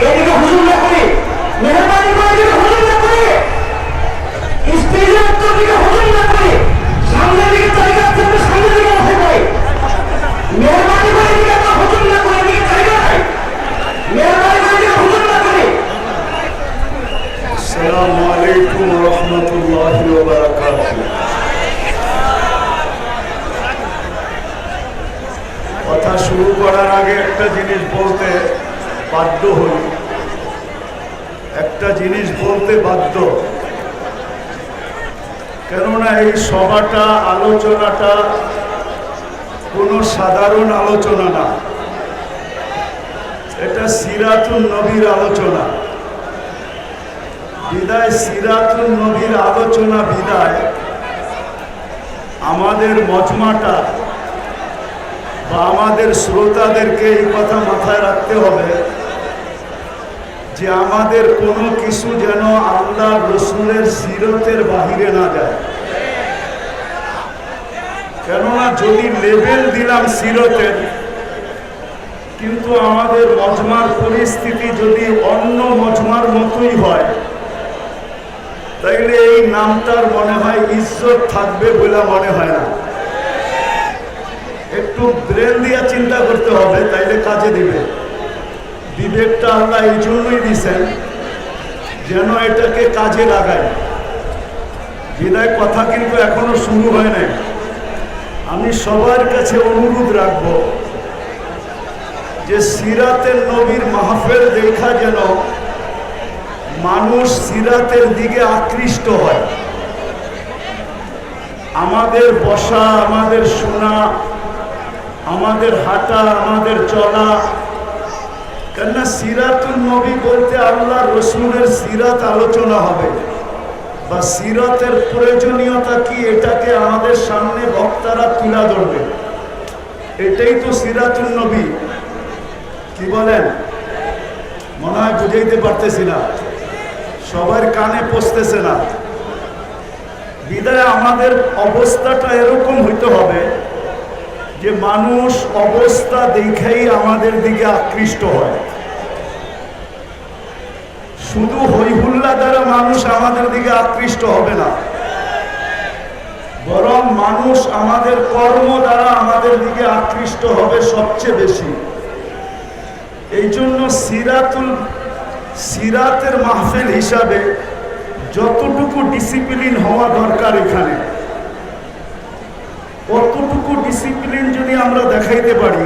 এদিকে হুজুর না করে মেহরবানি করে হুজুর না করে। স্টেজের উত্তর দিকে একটা জিনিস বলতে বাধ্য। কেননা এই সভাটা, আলোচনাটা কোনো সাধারণ আলোচনা না। এটা সিরাতুল নবীর আলোচনা। বিদায় সিরাতুল নবীর আলোচনা বিদায়। আমাদের মজমাটা বা আমাদের শ্রোতাদেরকে এই কথা মাথায় রাখতে হবে। যে আমাদের কোনো কিছু যেন আল্লাহ রসুলের সিরতের বাহিরে না যায়। কেননা যদি লেবেল দিলাম সিরতের, কিন্তু আমাদের মজমার পরিস্থিতি যদি অন্য মজমার মতোই হয়, তাইলে এই নামটার মনে হয় ইজ্জত থাকবে বলে মনে হয় না। একটু ব্রেন দিয়া চিন্তা করতে হবে, তাইলে কাজে দিবে। বিবেকটা আল্লাহ এই জন্যই দিছেন যেন এটাকে কাজে লাগায়। বিদায় কথা কিন্তু এখনও শুরু হয় নাই। আমি সবার কাছে অনুরোধ রাখব যে সিরাতের নবীর মাহফেল দেখা যেন মানুষ সিরাতের দিকে আকৃষ্ট হয়। আমাদের বসা, আমাদের শোনা, আমাদের হাঁটা, আমাদের চলা কেননা সিরাতুল নবী বলতে আল্লাহ রসুলের সিরাত আলোচনা হবে। বা সিরাতের প্রয়োজনীয়তা কি, এটাকে আমাদের সামনে বক্তারা তুলা ধরবে। এটাই তো সিরাতুল নবী। কি বলেন? মনে হয় বুঝাইতে পারতেছি না। সবার কানে পচতেছে না। বিদায়, আমাদের অবস্থাটা এরকম হইতে হবে যে মানুষ অবস্থা দেখেই আমাদের দিকে আকৃষ্ট হয়। শুধু হইহুল্লা দ্বারা মানুষ আমাদের দিকে আকৃষ্ট হবে না, বরং মানুষ আমাদের কর্ম দ্বারা আমাদের দিকে আকৃষ্ট হবে সবচেয়ে বেশি। এই জন্য সিরাতুল, সিরাতের মাহফিল হিসাবে যতটুকু ডিসিপ্লিন হওয়া দরকার এখানে কতটুকু ডিসিপ্লিন যদি আমরা দেখাইতে পারি,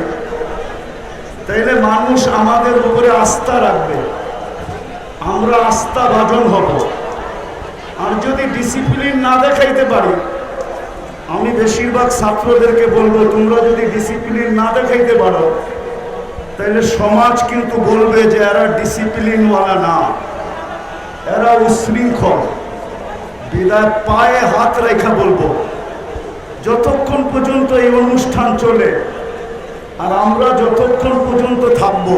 তাইলে মানুষ আমাদের উপরে আস্থা রাখবে। আমরা আস্থা ভাজন হব। আর যদি ডিসিপ্লিন না দেখাইতে পারি, আমি বেশিরভাগ ছাত্রদেরকে বলব, তোমরা যদি ডিসিপ্লিন না দেখাইতে পারো তাহলে সমাজ কিন্তু বলবে যে এরা ডিসিপ্লিনওয়ালা না। এরা উশৃঙ্খল। বিদায় পায়ে হাত রেখা বলব। যতক্ষণ পর্যন্ত এই অনুষ্ঠান চলে, আর আমরা যতক্ষণ পর্যন্ত থাকব,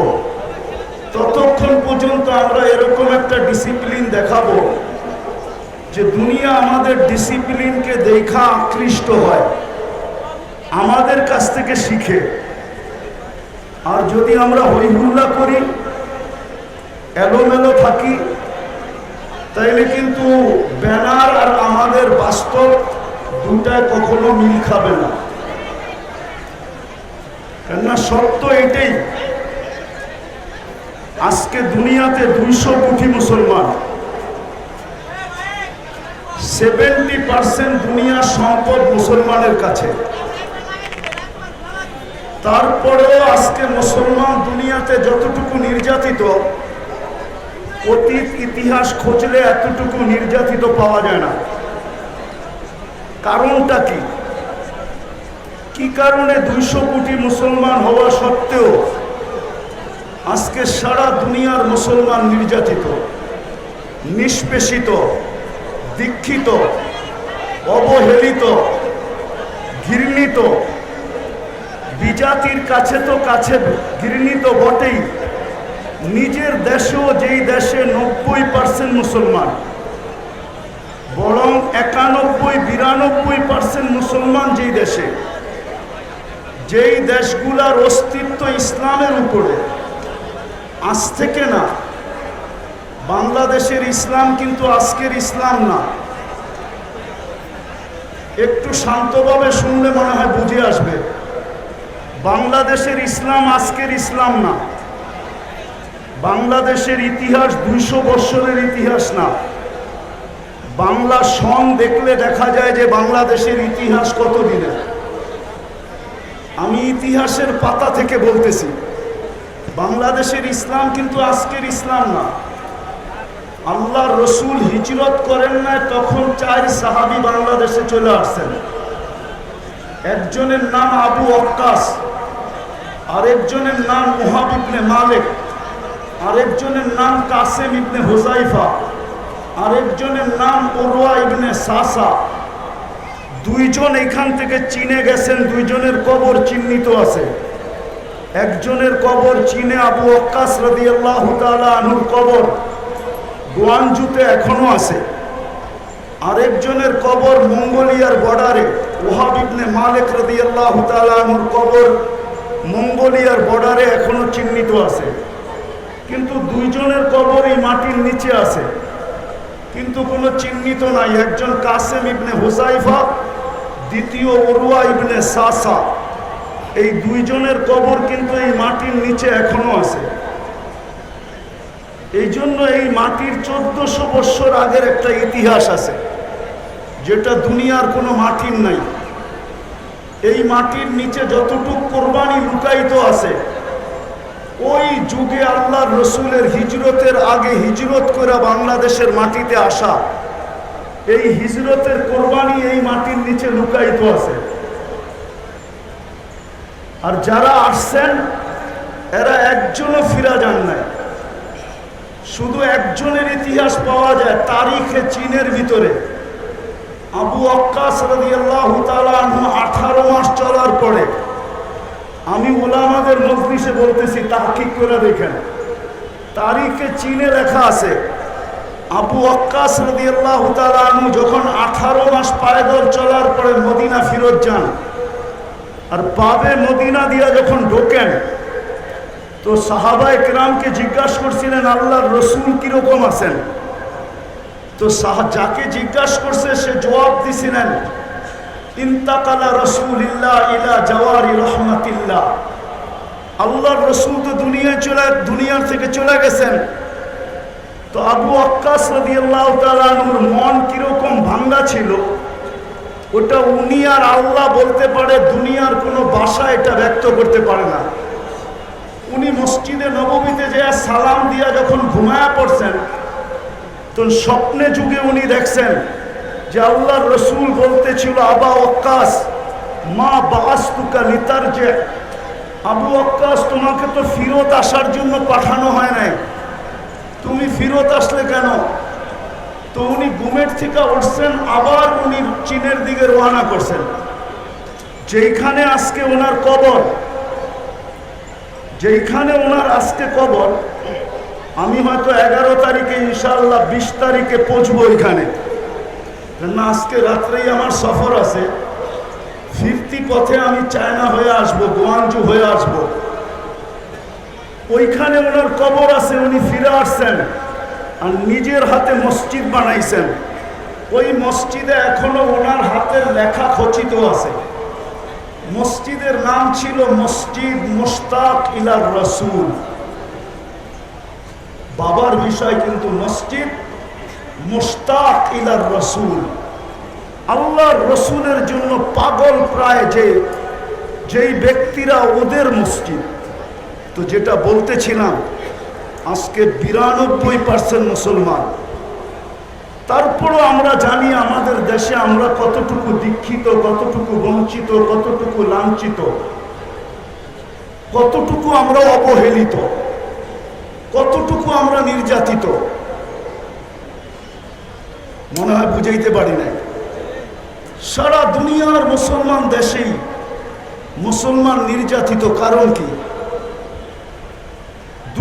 ততক্ষণ পর্যন্ত আমরা এরকম একটা ডিসিপ্লিন দেখাবো যে দুনিয়া আমাদের ডিসিপ্লিনকে দেখা আকৃষ্ট হয়, আমাদের কাছ থেকে শিখে। আর যদি আমরা হইহুল্লা করি, এলোমেলো থাকি, তাইলে কিন্তু ব্যানার আর আমাদের বাস্তব দুটায় কখনো মিল খাবে না। কেননা সত্য এটাই, আজকে দুনিয়াতে দুইশো কোটি মুসলমান। সেভেন্টি পার্সেন্ট দুনিয়ার সম্পদ মুসলমানের কাছে। তারপরেও আজকে মুসলমান দুনিয়াতে যতটুকু নির্যাতিত, অতীত ইতিহাস খুঁজলে এতটুকু নির্যাতিত পাওয়া যায় না। কারণটা কি? কি কারণে দুইশো কোটি মুসলমান হওয়া সত্ত্বেও আজকে সারা দুনিয়ার মুসলমান নির্যাতিত, নিষ্পেষিত, দীক্ষিত, অবহেলিত, ঘৃণিত? বিজাতির কাছে তো কাছে ঘৃণিত বটেই। নিজের দেশেও যেই দেশে নব্বই পার্সেন্ট মুসলমান বরং একানব্বই পার্সেন্ট মুসলমান যেই দেশে, যেই দেশগুলার অস্তিত্ব ইসলামের উপরে, আজ থেকে না, বাংলাদেশের ইসলাম কিন্তু আজকের ইসলাম না। একটু শান্তভাবে শুনলে মনে হয় বুঝে আসবে, বাংলাদেশের ইসলাম আজকের ইসলাম না। বাংলাদেশের ইতিহাস দুইশো বৎসরের ইতিহাস না। বাংলা সং দেখলে দেখা যায় যে বাংলাদেশের ইতিহাস কত দিনের আমি ইতিহাসের পাতা থেকে বলতেছি, বাংলাদেশের ইসলাম কিন্তু আজকের ইসলাম না। আল্লাহ রসুল হিজরত করেন না তখন চার সাহাবি বাংলাদেশে চলে আসছেন। একজনের নাম আবু অক্কাস আরেকজনের নাম মুহাব ইবনে মালিক, আরেকজনের নাম কাসেম ইবনে হুজাইফা আরেকজনের নাম ওরোয়া ইবনে সাসা। দুইজন এখান থেকে চীনে গেছেন, দুইজনের কবর চিহ্নিত আছে। একজনের কবর চীনে আবু অক্কাস রাদিয়াল্লাহু তাআলা আনহুর কবর, গোয়ানজুতে এখনও আছে। আরেকজনের কবর মঙ্গোলিয়ার বর্ডারে, ওহাব ইবনে মালিক তাআলা আনহুর কবর মঙ্গোলিয়ার বর্ডারে এখনও চিহ্নিত আছে। কিন্তু দুইজনের কবর এই মাটির নিচে আছে। কিন্তু কোনো চিহ্নিত নাই। একজন কাসেম ইবনে হুসাইফা দ্বিতীয় ওরুয়া ইবনে সাসা। এই দুইজনের কবর কিন্তু এই মাটির নিচে এখনও আছে। এই জন্য এই মাটির চোদ্দশো বৎসর আগের একটা ইতিহাস আছে, যেটা দুনিয়ার কোনো মাটির নাই। এই মাটির নিচে যতটুক কোরবানি লুকায়িত আছে ওই যুগে আল্লাহ রসুলের হিজরতের আগে হিজরত করে বাংলাদেশের মাটিতে আসা। এই হিজরতের কোরবানি এই মাটির নিচে লুকায়িত আছে। আর যারা আসছেন, এরা একজনও ফিরা যান নাই। শুধু একজনের ইতিহাস পাওয়া যায়, তারিখে চীনের ভিতরে। আবু আক্কাস রাদিয়াল্লাহু তাআলা 18 মাস চলার পরে আমি ওলামাদের মজলিসে বলতেছি তাহকিক করে দেখেন। তারিখে চীনে লেখা আছে, আবু আক্কাস তাআলা আনহু যখন 18 মাস পায়দল চলার পরে মদিনা ফিরত যান, আর পাবে মদিনা দিয়া যখন ঢোকেন, তো সাহাবায় কেরামকে জিজ্ঞাসা করছিলেন, আল্লাহর রসুল কীরকম আছেন? তো সাহা যাকে জিজ্ঞাসা করছে, সে জবাব দিছিলেন ইন্তাকালা রসুলিল্লাহ ইলা জওয়ারি রহমাতিল্লাহ। আল্লাহর রসুল তো দুনিয়ায় চলে দুনিয়ার থেকে চলে গেছেন। তো আবু আক্কাস রাদিয়াল্লাহু তাআলা আনহুর মন কীরকম ভাঙ্গা ছিল, ওটা উনি আর আল্লাহ বলতে পারে, দুনিয়ার কোনো ভাষা এটা ব্যক্ত করতে পারে না। উনি মসজিদে নবমীতে যে সালাম দিয়া যখন ঘুমায়া পড়ছেন, তো স্বপ্নে যুগে উনি দেখছেন যে রসুল বলতেছিল, আবা অক্কাস মা বাস্তুকা লিতার যে আবু অক্কাস তোমাকে তো ফিরত আসার জন্য পাঠানো হয় নাই। তুমি ফিরত আসলে কেন? তো উনি ঘুমের থেকে উঠছেন, আবার উনি চীনের দিকে রওনা করছেন। যেইখানে আজকে ওনার কবর, যেইখানে ওনার আজকে কবর, আমি হয়তো এগারো তারিখে ইনশাল্লাহ বিশ তারিখে পৌঁছবো ওইখানে না আজকে রাত্রেই আমার সফর আছে? ফিরতি পথে আমি চায়না হয়ে আসব গোয়াঞ্জু হয়ে আসব। ওইখানে ওনার কবর আছে, উনি ফিরে আসছেন আর নিজের হাতে মসজিদ বানাইছেন। ওই মসজিদে এখনও ওনার হাতের লেখা খচিত আছে। মসজিদের নাম ছিল মসজিদ মুস্তাক ইলার রসুল। বাবার বিষয় কিন্তু মসজিদ মুস্তাক ইলার রসুল। আল্লাহর রসুলের জন্য পাগল প্রায় যে, যেই ব্যক্তিরা ওদের মসজিদ। তো যেটা বলতেছিলাম, আজকে বিরানব্বই পার্সেন্ট মুসলমান। তারপরও আমরা জানি আমাদের দেশে আমরা কতটুকু দীক্ষিত, কতটুকু বঞ্চিত, কতটুকু লাঞ্ছিত, কতটুকু আমরা অবহেলিত, কতটুকু আমরা নির্যাতিত। মনে হয় বুঝাইতে পারি না সারা দুনিয়ার মুসলমান দেশেই মুসলমান নির্যাতিত কারণ কি?